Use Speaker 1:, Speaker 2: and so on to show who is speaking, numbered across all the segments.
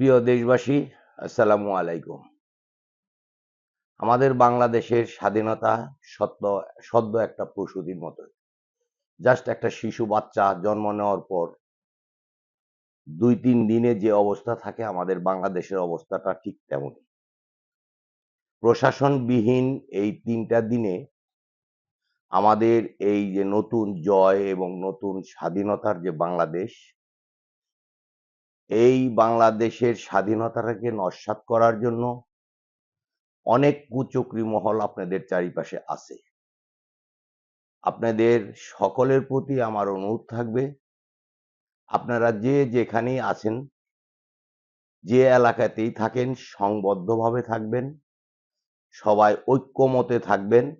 Speaker 1: প্রিয় দেশবাসী, আসসালামু আলাইকুম। আমাদের বাংলাদেশের স্বাধীনতা সত্য, সদ্য একটা প্রসূতির মতো। জাস্ট একটা শিশু বাচ্চা জন্ম নেওয়ার পর দুই তিন দিনে যে অবস্থা থাকে, আমাদের বাংলাদেশের অবস্থাটা ঠিক তেমনই। প্রশাসনবিহীন এই তিনটা দিনে আমাদের এই যে নতুন জয় এবং নতুন স্বাধীনতার যে বাংলাদেশ এই বাংলাদেশের স্বাধীনতাটাকে নস্যাৎ করার জন্য অনেক কুচক্রী মহল আপনাদের চারিপাশে আছে। আপনাদের সকলের প্রতি আমার অনুরোধ থাকবে, আপনারা যে যেখানেই আছেন, যে এলাকাতেই থাকেন, সংবদ্ধভাবে থাকবেন, সবাই ঐক্যমতে থাকবেন।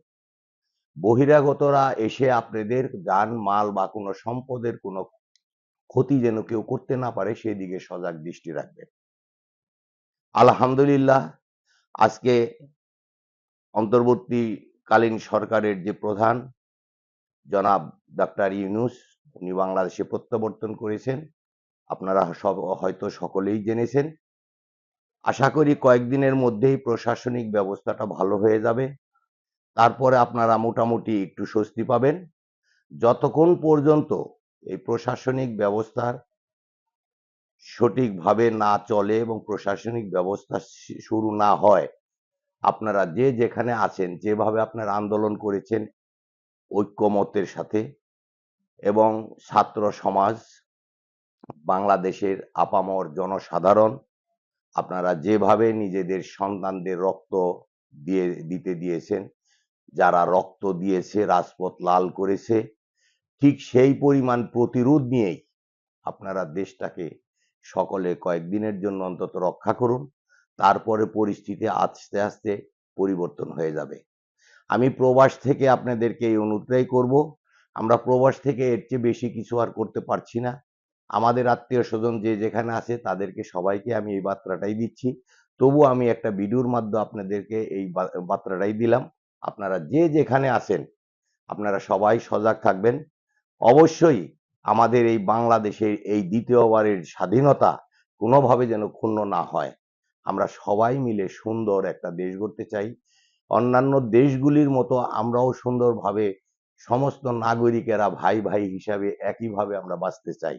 Speaker 1: বহিরাগতরা এসে আপনাদের যান, মাল বা কোনো সম্পদের কোনো ক্ষতি যেন কেউ করতে না পারে, সেই দিকে সজাগ দৃষ্টি রাখবেন আলহামদুলিল্লাহ, আজকে অন্তর্বর্তীকালীন সরকারের যে প্রধান, জনাব ডাক্তার ইউনুস, উনি বাংলাদেশে প্রত্যাবর্তন করেছেন। আপনারা সব, হয়তো সকলেই জেনেছেন। আশা করি কয়েকদিনের মধ্যেই প্রশাসনিক ব্যবস্থাটা ভালো হয়ে যাবে। তারপরে আপনারা মোটামুটি একটু স্বস্তি পাবেন। যতক্ষণ পর্যন্ত এই প্রশাসনিক ব্যবস্থার সঠিকভাবে না চলে এবং প্রশাসনিক ব্যবস্থা শুরু না হয়, আপনারা যে যেখানে আছেন, যেভাবে আপনারা আন্দোলন করেছেন ঐক্যমতের সাথে এবং ছাত্র সমাজ, বাংলাদেশের আপামর জনসাধারণ, আপনারা যেভাবে নিজেদের সন্তানদের রক্ত দিয়ে, দিতে দিয়েছেন, যারা রক্ত দিয়েছে, রাজপথ লাল করেছে ঠিক সেই পরিমাণ প্রতিরোধ নিয়েই আপনারা দেশটাকে সকলে কয়েকদিনের জন্য অন্তত রক্ষা করুন। তারপরে পরিস্থিতি আস্তে আস্তে পরিবর্তন হয়ে যাবে। আমি প্রবাস থেকে আপনাদেরকে এই অনুরোধটাই করব। আমরা প্রবাস থেকে এর চেয়ে বেশি কিছু আর করতে পারছি না। আমাদের আত্মীয় স্বজন যে যেখানে আছে তাদেরকে সবাইকে আমি এই বার্তাটাই দিচ্ছি। তবু আমি একটা ভিডিওর মাধ্যমে আপনাদেরকে এই বার্তাটাই দিলাম। আপনারা যে যেখানে আছেন, আপনারা সবাই সজাগ থাকবেন। অবশ্যই আমাদের এই বাংলাদেশের এই দ্বিতীয়বারের স্বাধীনতা কোনোভাবে যেন ক্ষুণ্ণ না হয়। আমরা সবাই মিলে সুন্দর একটা দেশ গড়তে চাই। অন্যান্য দেশগুলির মতো আমরাও সুন্দরভাবে সমস্ত নাগরিকেরা ভাই ভাই হিসাবে একইভাবে আমরা বাঁচতে চাই।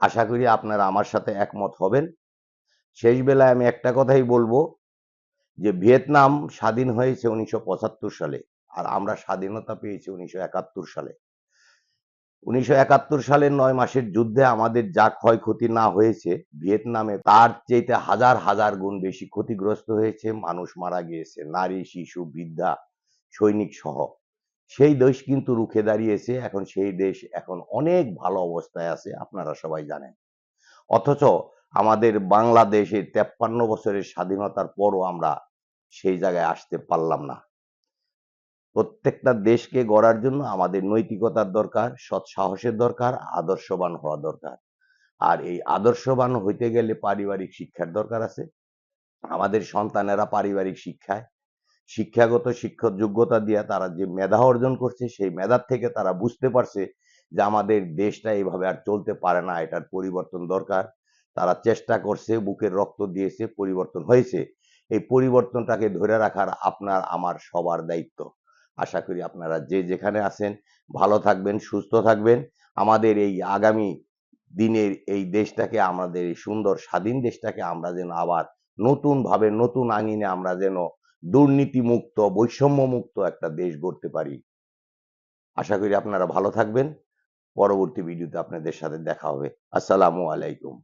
Speaker 1: আশা করি আপনারা আমার সাথে একমত হবেন। শেষ বেলায় আমি একটা কথাই বলব যে ভিয়েতনাম স্বাধীন হয়েছে উনিশশো পঁচাত্তর সালে আর আমরা স্বাধীনতা পেয়েছি উনিশশো একাত্তর সালে। উনিশশো সালের নয় মাসের যুদ্ধে আমাদের যা ক্ষয়ক্ষতি না হয়েছে, ভিয়েতনামে তার চেয়েতে হাজার হাজার গুণ বেশি ক্ষতিগ্রস্ত হয়েছে মানুষ মারা গিয়েছে, নারী, শিশু, বৃদ্ধা, সৈনিক সহ। সেই দেশ কিন্তু রুখে দাঁড়িয়েছে, এখন সেই দেশ এখন অনেক ভালো অবস্থায় আছে, আপনারা সবাই জানেন। অথচ আমাদের বাংলাদেশে তেপ্পান্ন বছরের স্বাধীনতার পরও আমরা সেই জায়গায় আসতে পারলাম না। প্রত্যেকটা দেশকে গড়ার জন্য আমাদের নৈতিকতার দরকার সৎ সাহসের দরকার, আদর্শবান হওয়া দরকার। আর এই আদর্শবান হইতে গেলে পারিবারিক শিক্ষার দরকার আছে। আমাদের সন্তানেরা পারিবারিক শিক্ষায়, শিক্ষাগত শিক্ষক যোগ্যতা দিয়ে তারা যে মেধা অর্জন করছে, সেই মেধার থেকে তারা বুঝতে পারছে যে আমাদের দেশটা এইভাবে আর চলতে পারে না, এটার পরিবর্তন দরকার। তারা চেষ্টা করছে, বুকের রক্ত দিয়েছে, পরিবর্তন হয়েছে। এই পরিবর্তনটাকে ধরে রাখার আপনার, আমার সবার দায়িত্ব। আশা করি আপনারা যে যেখানে আছেন, ভালো থাকবেন, সুস্থ থাকবেন। আমাদের এই আগামী দিনের এই দেশটাকে, আমাদের এই সুন্দর স্বাধীন দেশটাকে আমরা যেন আবার নতুন ভাবে নতুন আঙিনে আমরা যেন দুর্নীতি মুক্ত বৈষম্য মুক্ত একটা দেশ গড়তে পারি। আশা করি আপনারা ভালো থাকবেন। পরবর্তী ভিডিওতে আপনাদের সাথে দেখা হবে। আসসালামু আলাইকুম।